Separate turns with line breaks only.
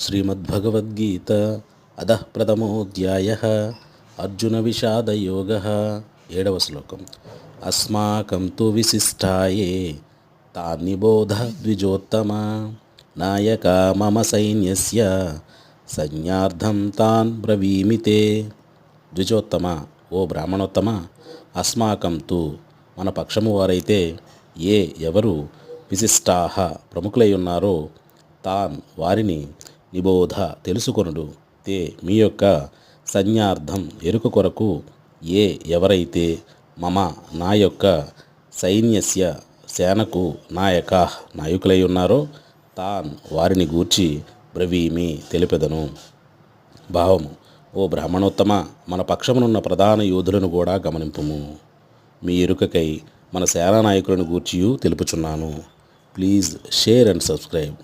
శ్రీమద్భగవద్గీత అధః ప్రథమోऽధ్యాయ అర్జున విషాదయోగ ఏడవ శ్లోకం. అస్మాకం తు విశిష్టాయే తాన్నిబోధ ద్విజోత్తమ. నాయక మమ సైన్యస్య సంజ్ఞార్థం తాన్ బ్రవీమితే. ద్విజోత్తమ ఓ బ్రాహ్మణోత్తమ అస్మాకం తు మన పక్షము వారైతే ఏ ఎవరు విశిష్టాహ ప్రముఖులై ఉన్నారో తాన్ వారిని నిబోధ తెలుసుకొనుడు. తే మీ యొక్క సంజ్ఞార్థం ఎరుక కొరకు ఏ ఎవరైతే మమ నా యొక్క సైన్యస్య సేనకు నాయక నాయకులై ఉన్నారో తాన్ వారిని గూర్చి బ్రవీమి తెలిపెదను. భావము ఓ బ్రాహ్మణోత్తమ మన పక్షమునున్న ప్రధాన యోధులను కూడా గమనింపుము. మీ ఎరుకకై మన సేనా నాయకులను గూర్చియు తెలుపుచున్నాను. Please share and subscribe.